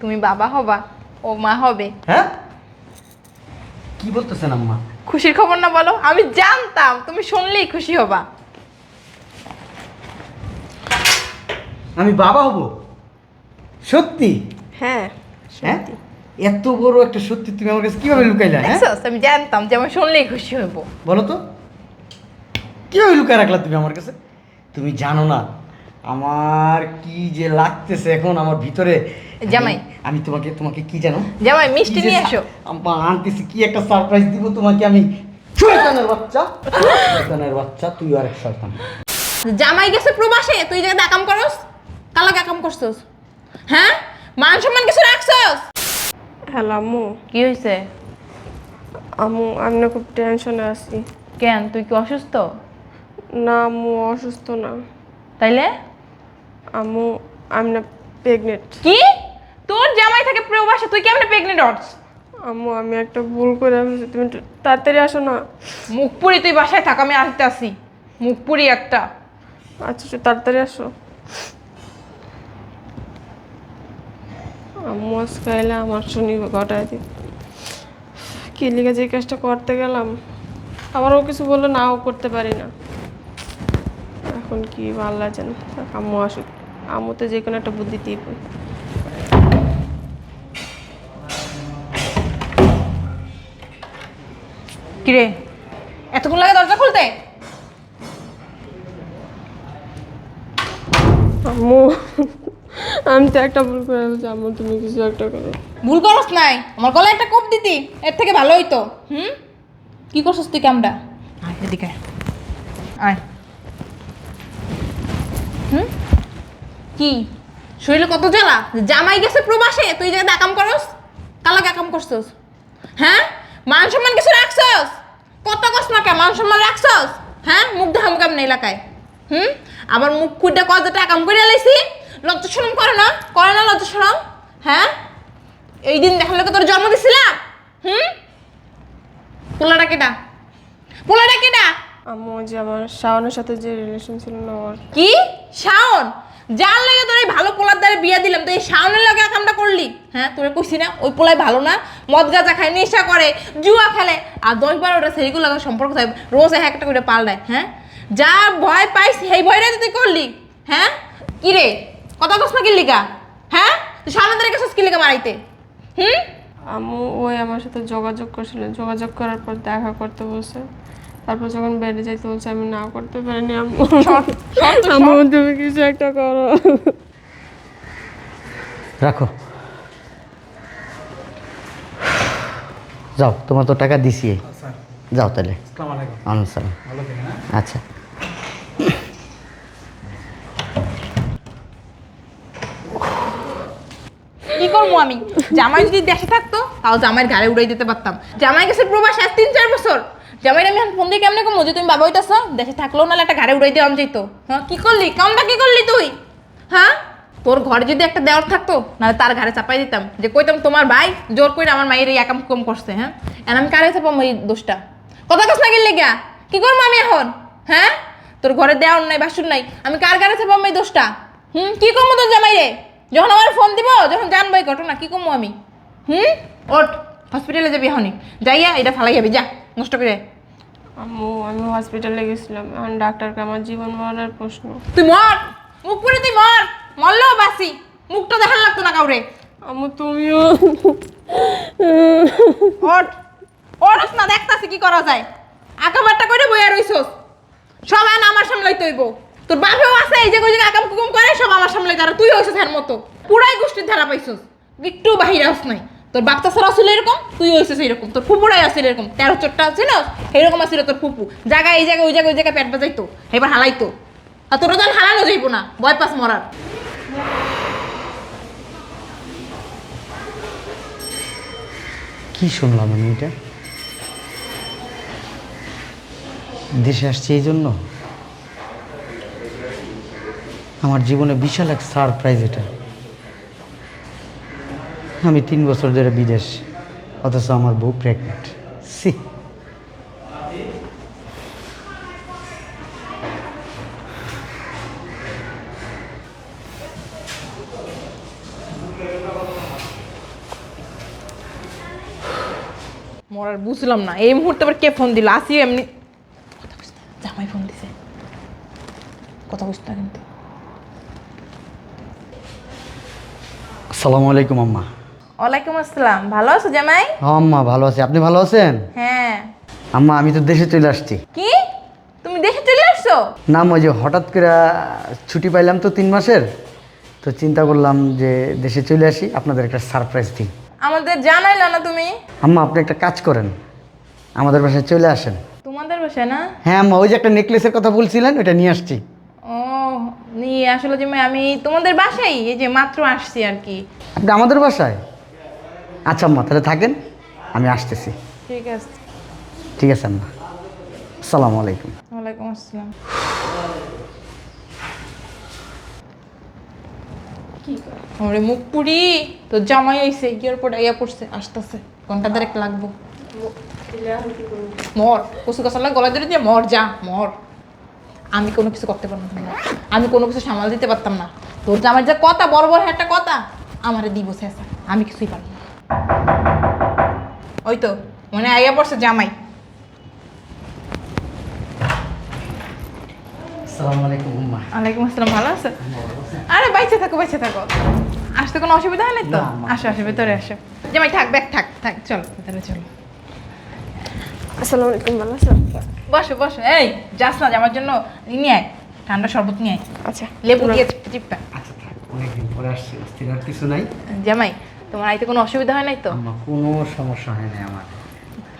তুমি বাবা হবা ও মা হবে। হ্যাঁ? কি বলতেছেন আম্মা? খুশির খবর না বলো? আমি জানতাম তুমি শুনলেই খুশি হবা। আমি বাবা হব? সত্যি? হ্যাঁ হ্যাঁ? এত বড় একটা সত্যি তুমি আমার কাছে কীভাবে লুকাইলা হ্যাঁ? দেখছস? আমি জানতাম যে আমি শুনলেই খুশি হইব বলো তো। কীভাবে লুকায় রাখলা তুমি আমার কাছে? তুমি জানো না আমার কি যে লাগতেছে এখন আমার ভিতরে? জামাই। আমি- তোমাকে তোমাকে কি জানো? জামাই মিষ্টি নিয়ে এসো। আম্মা আনতেছি কি একটা সারপ্রাইজ দিব তোমাকে আমি? শয়তানের বাচ্চা। শয়তানের বাচ্চা তুই আর এক শয়তান। জামাই গেছে প্রবাসে তুই জায়গায় একাম করস কালো কাম করছস? হ্যাঁ? মান সম্মান কিছু রাখছস? হ্যালো আম্মু। কি হয়েছে আম্মু আমি না খুব টেনশনে আছি। কেন তুই কি অসুস্থ? না আম্মু অসুস্থ না। তাইলে? আম্মু আমি না প্রেগনেন্ট কি? তোর জামাই থাকে প্রবাসে তুই কেমনে প্রেগনেন্ট হস? আম্মু আমি একটা ভুল করে ফেলছি তুমি একটু তাড়াতাড়ি আসো না। মুখ পুরি তুই বাসায় থাক আমি আসতে আসি মুখ পুরি একটা। আচ্ছা একটু তাড়াতাড়ি আসো। আম্মু আজকে এলে আমার শুনি ঘটায় দি। কি লিখে যে কাজটা করতে গেলাম। আবার ও কিছু বলল নাও করতে পারি না। এখন কি ভালো লাগছে না। আম্মু আসুক। আম্মু তো যে কোনো একটা বুদ্ধি দিব কিরে এতক্ষণ লাগে দরজা খুলতে? আম্মু আমি তো একটা ভুল করে ফেলছি আম্মু তুমি কিছু একটা করো। ভুল করস নাই আমার গলায় একটা কোপ দিতি এর থেকে ভালো হইতো হুম? কি করছস তুই কামটা আয় এদিকে। আয়। হুম? কি? শরীরে কত জ্বালা? জামাই গেছে প্রবাসে তুই জায়গায় একাম করস কালাকে একাম করছস? হ্যাঁ? মান সম্মান কিছু রাখছস? কত কস না কে মান সম্মান রাখছস? হ্যাঁ? মুখ দেখাম কেমন এলাকায়? হুম? আবার মুখ খুঁটে কত টাকা কাম করে লাইছি লজ্জা শরম করে না? করে না লজ্জা শরম? হ্যাঁ? এই দিন দেখার লোকে তোর জন্ম দিছিলাম? হুম? পোলাটা কেটা পোলাটা কেটা ওই যে আমার শাওনের সাথে যে রিলেশন ছিল না ওর। কি? শাওন? যার লাগে তোর এই ভালো পোলার দ্বারে বিয়া দিলাম, তো এই শাওনের লাগে কামটা করলি? হ্যাঁ তোরে কইছি না, ওই পোলাই ভালো না, মদ গাঁজা খায়, নেশা করে, জুয়া খেলে। আর দশ বারোটা সেইগুলো লাগে সম্পর্ক থাকে রোজ এক একটা করে পাল্টায় হ্যাঁ? যা ভয় পাইস, সেই ভয়টাই তুই করলি হ্যাঁ? কি রে কথা কস না কিল্লিকা হ্যাঁ? তুই শাওনের গেছিস কিল্লিকা মারাইতে হুম? আম্মু, ওই আমার সাথে যোগাযোগ করছিল, যোগাযোগ করার পর দেখা করতে বলছে। তারপর যখন বেড়ে যাইতে বলছে আমি না করতে পারিনি আম্মু। আম্মু তুমি কিছু একটা করো। রাখো। যাও তোমার তো টাকা দিছি। যাও তাহলে। আনুন আচ্ছা। কি করব আমি? জামাই যদি দেশে থাকতো তাও জামাইয়ের ঘাড়ে উড়াই দিতে পারতাম। জামাই গেছে প্রবাস আজ তিন চার বছর। জামাইর আমি ফোন দিয়ে কেমনে কমো? যে তুমি বাবা হইতাছ, দেশে থাকলেও নাহলে একটা ঘাড়ে উড়াই দেওয়া যেত হ্যাঁ কি করলি? কামটা কি করলি তুই? হ্যাঁ? তোর ঘরে যদি একটা দেওয়ার থাকতো, নাহলে তার ঘাড়ে চাপাই দিতাম। যে কইতাম তোমার ভাই জোর করে আমার মায়ের এই একাম কম করছে হ্যাঁ? এখন আমি কারে চাপাম এই দোষটা? কথা কস না গেলে গিয়া কি করব আমি এখন? হ্যাঁ? তোর ঘরে দেওয়ার নাই, বাসুর নাই। আমি কার গাড়ি চাপাম এই দোষটা? হুম? কি করব তোর জামাই রে যখন আমার ফোন দিব, যখন জানব এই ঘটনা, কি করব আমি? হুম? ওট হসপিটালে যাবি এখনই। যাইয়া এটা ফালাই যাবি যা নষ্ট করে। আম্মু আমি হসপিটালে গেছিলাম। এখন ডাক্তারকে আমার জীবন মরণের প্রশ্ন। তুই মর! মুখ করে তুই মর! মরলেও বাসি। মুখটা দেখার লাগতো না কাউরে। আম্মু তুমিও। ওট ওটস না দেখতাছি কি করা যায়। আঁকাবারটা করে বইয়া রইছস। সব আন আমার সামলাই তৈব তোর বাপেও আছে এই যে কই যে আকাম কুকুম করে সব আমার সামলাই তারা তুই হইছিস এর মতো। পুরাই গোষ্ঠীর ধারা পাইছস। একটু বাহিরে হস নাই। তোর বাপটা সারা ছিল এরকম তুই হইছিস এরকম তোর ফুপুরাই আছিল এরকম তেরো চোরটা আছে না এরকম আছিল তোর ফুপু জায়গা এই জায়গায়, ওই জায়গায় ওই জায়গায় পেট বাজাইতো এবার হালাইতো। আর তোর তো হালানো যাইব না, ভয় পাস মরার। কি শুনলাম আমি এটা? দেশে আসছি এই জন্য? আমার জীবনে বিশাল এক সারপ্রাইজ এটা। আমি তিন বছর ধরে বিদেশ অথচ আমার বউ প্রেগনেন্ট সি মরার বুঝলাম না। এই মুহূর্তে আবার কে ফোন দিল? আসি এমনি। কথা বুঝতে জামাই ফোন দিছে। কথা বুঝতে কিন্তু। আসসালামু আলাইকুম আম্মা। ওয়ালাইকুম আসসালাম। ভালো আছো জামাই? হ্যাঁ আম্মা ভালো আছি। আপনি ভালো আছেন? হ্যাঁ। আম্মা আমি তো দেশে চলে আসছি। কি? তুমি দেশে চলে আসছো? না ওই যে হঠাৎ করে ছুটি পাইলাম তো তিন মাসের। তো চিন্তা করলাম যে দেশে চলে আসি আপনাদের একটা সারপ্রাইজ দিই। আমাদের জানাইলা না তুমি? আম্মা আপনি একটা কাজ করেন। আমাদের বাসায় চলে আসেন। তোমাদের বাসায় না? হ্যাঁ আম্মা ওই যে একটা নেকলেসের কথা বলছিলেন ওটা নিয়ে আসছি। ও নিয়ে আসলে যে আমি তোমাদের বাসায় এই যে মাত্র আসছি আর কি। আপনি আমাদের বাসায়? আচ্ছা আম্মা তাহলে থাকেন আমি আসতেছি। ঠিক আছে। ঠিক আছে আম্মা। আসসালামু আলাইকুম। ওয়ালাইকুম আসসালাম। ওরে মুখ পুরি তো জামাই আইছে এয়ারপোর্ট আইয়া পড়ছে আসতেছে। ঘণ্টা দেড়েক লাগবো। মর কসু কষা গলা ধরে দিয়ে মর যা মর। আমি কোনো কিছু করতে পারতাম না। আমি কোনো কিছু সামাল দিতে পারতাম না। তোর জামাই যে কথা বড় বড় একটা কথা আমারে দিব শেষা আমি কিছুই পারব না। ওই তো মানে আইয়া পড়ছে জামাই। আসসালামু আলাইকুম আসসালাম ভালো আছে? আরে বাইচে থাকো বাইচে থাকো। আসতে কোনো অসুবিধা হয় নাই তো? আসো আসো ভেতরে আসো। জামাই থাক ব্যাগ থাক থাক চলো ভেতরে চলো। আসসালামু আলাইকুম ভালো আছেন বসো বসো। এই যাস না আমার জন্য নিয়ে আয়। ঠান্ডা শরবত নিয়ে আয়। আচ্ছা। লেবু দিয়ে চিপটা। আচ্ছা থাক অনেকদিন পরে আসছি অস্থির আর কিছু নাই। জামাই তোমার আইতে কোনো অসুবিধা হয় নাই তো? কোনো সমস্যা হয় না আমার।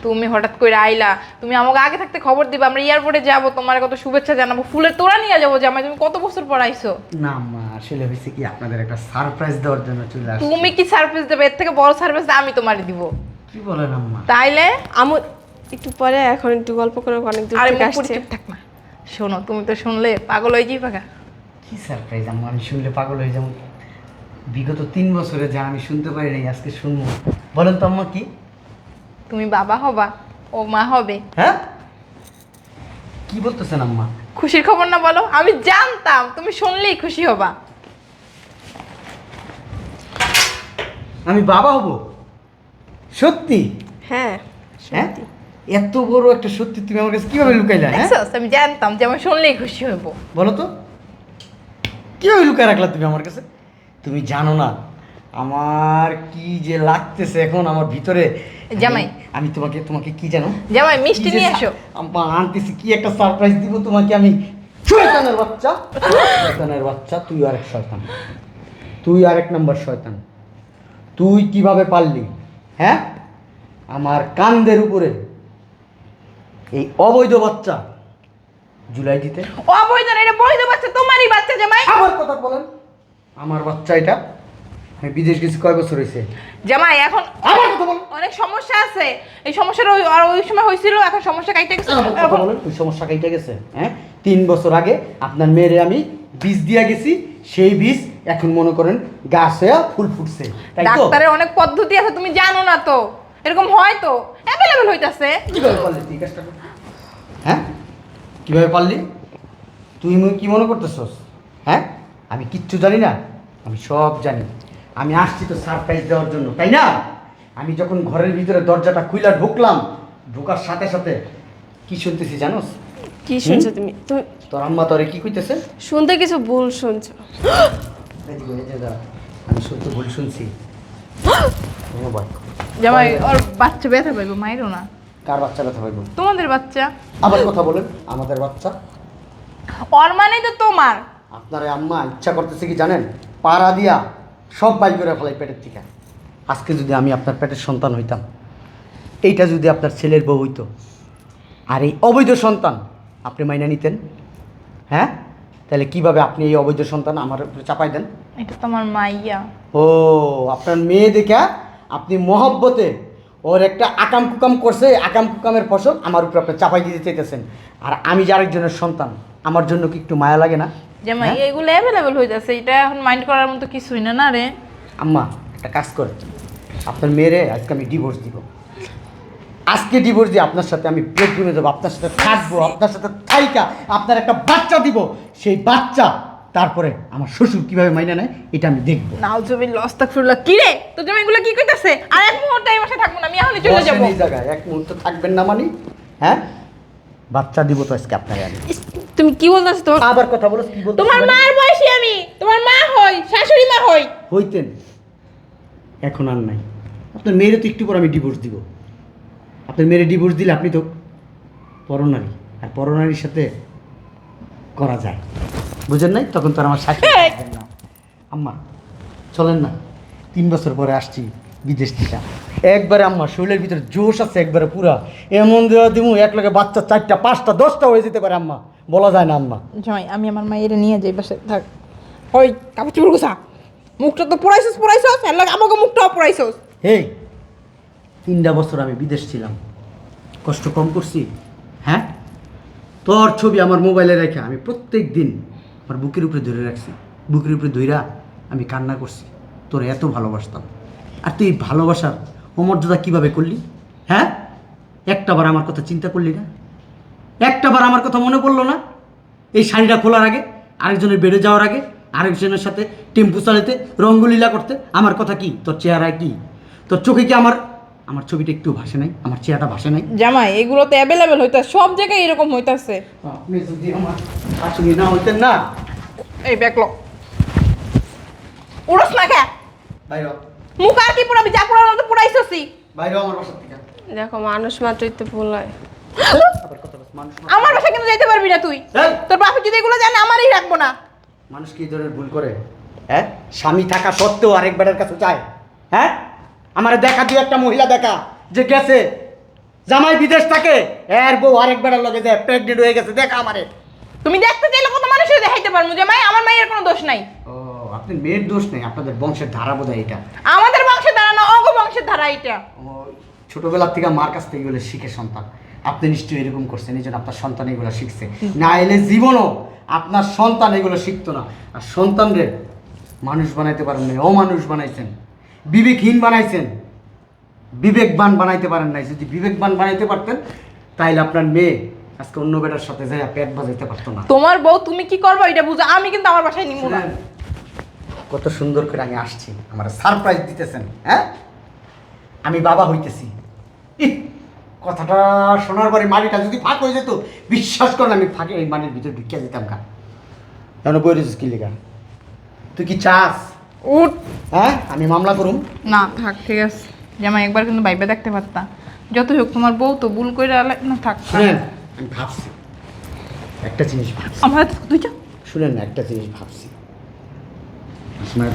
তুমি হঠাৎ করে আইলা তুমি আমাকে আগে থাকতে খবর দিবা আমরা এয়ারপোর্টে যাব তোমার কত শুভেচ্ছা জানাব ফুলের তোড়া নিয়ে যাব জামাই তুমি কত বছর পর আইছো? না আম্মা আসলে হয়েছে কি আপনাদের একটা সারপ্রাইজ দেওয়ার জন্য চলে আসছি। তুমি কি সার্ভিস দেবে? এর থেকে বড় সার্ভিস আমি তোমারে দিব। কি বলেন আম্মা? তাইলে? আমু একটু পরে এখন একটু গল্প করে অনেক দূর থেকে আসছে। থাক না শোনো তুমি তো শুনলে পাগল হয়ে যাই পাকা কি সারপ্রাইজ আম্মা? আমি শুনলে পাগল হয়ে যাব। বিগত তিন বছরে যা আমি শুনতে পারি নাই আজকে শুনব। বলেন তো আম্মা কি? তুমি বাবা হবা ও মা হবে। হ্যাঁ? কি বলতেছেন আম্মা? খুশির খবর না বলো আমি জানতাম তুমি শুনলেই খুশি হবা। আমি বাবা হব? সত্যি? হ্যাঁ হ্যাঁ? এত বড় একটা সত্যি তুমি আমার কাছে কীভাবে লুকাইলা হ্যাঁ? দেখছস? আমি জানতাম যে আমি শুনলেই খুশি হইব বলো তো। কীভাবে লুকায় রাখলা তুমি আমার কাছে? তুমি জানো না আমার কি যে লাগতেছে এখন আমার ভিতরে? জামাই। আমি- তোমাকে তোমাকে কি জানো? জামাই মিষ্টি নিয়ে এসো। আম্মা আনতেছি কি একটা সারপ্রাইজ দিব তোমাকে আমি? শয়তানের বাচ্চা। শয়তানের বাচ্চা তুই আরেক শয়তান। তুই আরেক নম্বর শয়তান। তুই কীভাবে পারলি হ্যাঁ? আমার কান্দের উপরে। এই অবৈধ বাচ্চা জুলাই দিতে। অবৈধ এটা বৈধ বাচ্চা তোমারই বাচ্চা জামাই। আমার কথা বলেন। আমার বাচ্চা এটা। আমি বিদেশ গেছি কয় বছর হয়েছে জামাই এখন আমার কথা বলেন অনেক সমস্যা আছে। এই সমস্যাটা ওই আর ওই সময় হয়েছিল এখন সমস্যা কাইটে গেছে। কথা বলেন ওই সমস্যা কাইটে গেছে হ্যাঁ? তিন বছর আগে আপনার মেয়েরে আমি বীজ দিয়া গেছি সেই বীজ এখন মনে করেন গাছ ফুল ফুটছে। তাই তো? ডাক্তারের অনেক পদ্ধতি আছে তুমি জানো না তো। এরকম হয় তো? অ্যাভেলেবেল হইতাছে। কীভাবে পারলি তুই কাজটা করতে? হ্যাঁ? কীভাবে পারলি? তুই কি মনে করতেছস? হ্যাঁ? আমি কিচ্ছু জানি না আমি সব জানি। আমি আসছি তো সারপ্রাইজ দেওয়ার জন্য তাই না? আমি যখন ঘরের ভিতরে দরজাটা খুইলা ঢুকলাম ঢোকার সাথে সাথে কি শুনতেছি জানোস? কি শুনছো তুমি? তুমি তোর আম্মা তোরে কি কইতেছে? শুনতে কিছু ভুল শুনছো। আমি সত্য ভুল শুনছি। ভাই, জামাই ওর বাচ্চা ব্যথা পাইবো মাইরো না। কার বাচ্চা কথা বলব তোমাদের বাচ্চা। আবার কথা বলেন আমাদের বাচ্চা। ওর মানে তো তোমার। আপনার আম্মা ইচ্ছা করতেছে কি জানেন? পাড়া দিয়া সব বাই করে ফেলাই পেটের থেকে। আজকে যদি আমি আপনার পেটের সন্তান হইতাম এইটা যদি আপনার ছেলের বউ হইতো আর এই অবৈধ সন্তান আপনি মাইনা নিতেন হ্যাঁ? তাহলে কীভাবে আপনি এই অবৈধ সন্তান আমার উপরে চাপাই দেন? এটা তোমার মাইয়া। ও আপনার মেয়ে দেখা আপনি মহব্বতে ওর একটা আকাম কুকাম করছে আকাম কুকামের ফসল আমার উপরে আপনি চাপাই দিতে চাইতেছেন। আর আমি যে আরেকজনের সন্তান আমার জন্য কি একটু মায়া লাগে না? জামাই হ্যাঁ? এগুলো অ্যাভেলেবেল হইতাছে এটা এখন মাইন্ড করার মতো কিছুই না না রে? আম্মা একটা কাজ করে আপনার মেয়েরে আজকে আমি ডিভোর্স দিব। আজকে ডিভোর্স দিয়ে আপনার সাথে আমি বেডরুমে যাব আপনার সাথে থাকব আপনার সাথে থাইকা আপনার একটা বাচ্চা দিব। সেই বাচ্চা তারপরে আমার শ্বশুর কীভাবে মাইনা নেয় এটা আমি দেখব। নাউজুবিল্লাহ আস্তাগফিরুল্লাহ কি রে? তোর জামাই এগুলো কি কইতাছে? আর এক মুহূর্তে এই বাসায় থাকব না আমি এখনই চলে যাব। এই জায়গায় এক মুহূর্ত থাকবেন না মানি হ্যাঁ? বাচ্চা দিব তো আজকে আপনাকে ইস, তুমি কি বলতেছো তোমার আবার কথা বলো কি বলতে তোমার মার বয়সী আমি তোমার মা হই শাশুড়ি মা হই। হইতেন। এখন আর নাই। আপনার মেয়েরে তো একটু পর আমি ডিভোর্স দিব। আপনার মেয়েরে ডিভোর্স দিলে আপনি তো পরনারী আর পরনারীর সাথে করা যায়। বুঝেন নাই? তখন তো আর আমার শাশুড়ি থাকবেন না। আম্মা চলেন না। তিন বছর পরে আসছি বিদেশ থেকে। একবারে আম্মা শরীরের ভিতরে জোশ আছে একবারে পুরা। এমন দেওয়া দিমু এক লগে বাচ্চা চারটা পাঁচটা দশটা হয়ে যেতে পারে আম্মা। বলা যায় না আম্মা। জামাই আমি আমার মায়ের নিয়ে যাই বাসায় থাক। ওই কাপড় চুপড় গুছা। মুখটা তো পোড়াইছস পোড়াইছস এর লাগে আমাকে মুখটাও পোড়াইছস। হেই তিনটা বছর আমি বিদেশ ছিলাম। কষ্ট কম করছি হ্যাঁ? তোর ছবি আমার মোবাইলে রেখে আমি প্রত্যেক দিন আমার বুকের উপরে ধরে রাখছি। বুকের উপরে ধইরা আমি কান্না করছি। তোর এত ভালোবাসতাম। আর তুই ভালোবাসার অমর্যাদা কীভাবে করলি হ্যাঁ? একটাবার আমার কথা চিন্তা করলি না? একটাবার আমার কথা মনে পড়ল না? এই শাড়িটা খোলার আগে আরেকজনের বেড়ে যাওয়ার আগে আরেকজনের সাথে টেম্পু চালাতে রঙ্গলীলা করতে আমার কথা কি? তোর চেহারায় কি? তোর চোখে কি আমার আমার ছবিটা একটু ভাসে নাই? আমার চেহারাটা ভাসে নাই? জামাই এগুলো তো অ্যাভেলেবেল হইতাছে সব জায়গায় এরকম হইতাছে। আপনি যদি আমার শাশুড়ি না হইতেন না? এই ব্যাকলো উড়স না খা। বাইর মুখ আর কি পোড়াবি যা তো পোড়াইছসই বাইর আমার বাসা থেকে। দেখো মানুষ মাত্রই তো ভুল হয়। আবার কথা বলছ, মানুষ আমার বাসায় কিন্তু যেতে পারবি না তুই। তোর বাপে যদি এগুলো জানে আমারই রাখব না। মানুষ কি ধরনের ভুল করে? হ্যাঁ? স্বামী থাকা সত্ত্বেও আরেক বেটার কাছে যায়। হ্যাঁ? আমার দেখা দিয়ে একটা মহিলা দেখা যে গেছে জামাই বিদেশ থাকে এর বউ আরেক বেটার লগে যায় প্রেগনেন্ট হয়ে গেছে দেখা আমারে। তুমি দেখতে চাইলে কত মানুষের দেখাইতে পারব যে মাই আমার মায়ের কোনো দোষ নাই। ও আপনি মেয়ের দোষ নেই আপনাদের বংশের ধারা বোধ এটা। আমাদের বংশের ধারা না অগ বংশের ধারা এটা। ও ছোটবেলা থেকে মার কাছ থেকে এগুলো শিখে সন্তান। আপনি নিশ্চয়ই এরকম করছেন এই জন্য আপনার সন্তান এগুলো শিখছে। না এলে জীবনও আপনার সন্তান এগুলো শিখতো না। আর সন্তানরে মানুষ বানাইতে পারেন নাই অমানুষ বানাইছেন বিবেকহীন বানাইছেন বিবেকবান বানাইতে পারেন নাই। যদি বিবেকবান বানাইতে পারতেন তাহলে আপনার মেয়ে আজকে অন্য বেটার সাথে যায় পেট বাজাইতে পারতো না। তোমার বউ তুমি কি করব? এটা বুঝো আমি কিন্তু আমার বাসায় নিব না। কত সুন্দর করে আমি আসছি আমার সারপ্রাইজ দিতেছেন হ্যাঁ? আমি বাবা হইতেছি। কথাটা শোনার পরে মাটিটা যদি ফাঁক হয়ে যেত বিশ্বাস করেন আমি ফাঁকে এই মাটির ভিতরে ঢুকিয়ে যেতাম কা কেন বই কি লেখা তুই কি চাস? উঠ। হ্যাঁ আমি মামলা করুম। না থাক ঠিক আছে। জামাই একবার কিন্তু বাইবে দেখতে পারতা। যত হোক তোমার বউ তো ভুল করে না থাক শুনেন আমি ভাবছি। একটা জিনিস ভাবছি। আমার তুই যা। শুনেন না একটা জিনিস ভাবছি।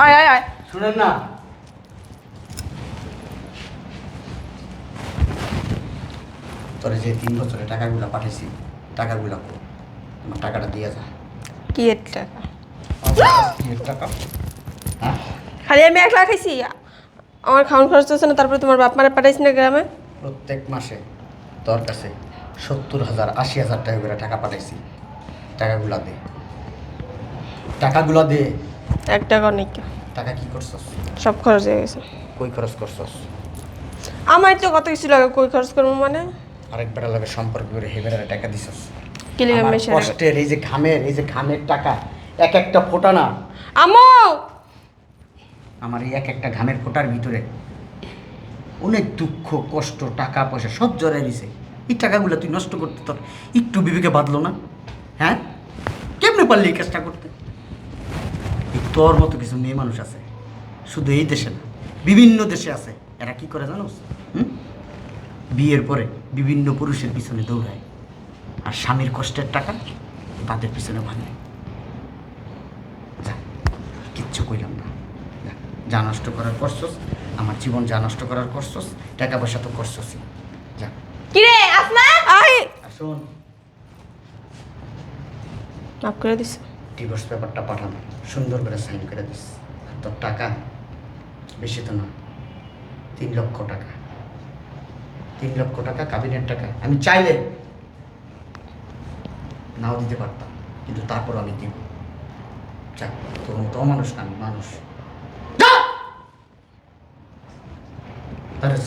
আয় আয় আয়। শুনেন না। তোরে যে তিন বছরে টাকাগুলো পাঠিয়েছি টাকাগুলো কো। আমার টাকাটা দিয়ে যা। কি এর টাকা? কি এর টাকা? হ্যাঁ? খালি আমি একলা খাইছি? আমার খাওয়ান খরচ হচ্ছে না তারপরে তোমার বাপ মারা পাঠাইছি না গ্রামে? প্রত্যেক মাসে তোর কাছে সত্তর হাজার আশি হাজার টাকা করে টাকা পাঠাইছি। টাকাগুলো দে। টাকাগুলো দে। এক টাকা অনেক। টাকা কি করছস? সব খরচ হয়ে গেছে। কই খরচ করছস? আমার তো কত কিছু লাগে কই খরচ করব মানে? আরেক বেটার লাগে সম্পর্ক করে হে বেটারে টাকা দিছস কষ্টের এই যে ঘামের এই যে ঘামের টাকা এক একটা ফোঁটা না। আমো আমার এই এক একটা ঘামের ফোঁটার ভিতরে অনেক দুঃখ কষ্ট টাকা পয়সা সব জড়াই দিছে। এই টাকাগুলো তুই নষ্ট করতে তোর একটু বিবেকে বাঁধলো না? হ্যাঁ? কেমনে পারলি এই কাজটা করতে? তোর মতো কিছু মেয়ে মানুষ আছে। শুধু এই দেশে না বিভিন্ন দেশে আছে। এরা কি করে জানোস? হুম? বিয়ের পরে বিভিন্ন পুরুষের পিছনে দৌড়ায়। আর স্বামীর কষ্টের টাকা তাদের পিছনে ভাঙে যা কিচ্ছু কইলাম না। যা, যা নষ্ট করার করছস আমার জীবন যা নষ্ট করার করছস টাকা পয়সা তো করছসই। যা। কিরে আস না আই! আর মাফ করে দিস। ডিভোর্স পেপারটা পাঠানো। সুন্দর করে সাইন করে দিস। আর তোর টাকা বেশি তো না তিন লক্ষ টাকা। তিন লক্ষ টাকা কাবিনের টাকা। আমি চাইলে নাও দিতে পারতাম কিন্তু তারপর আমি দিব। যা তোর মতো মানুষ না আমি মানুষ! আরে,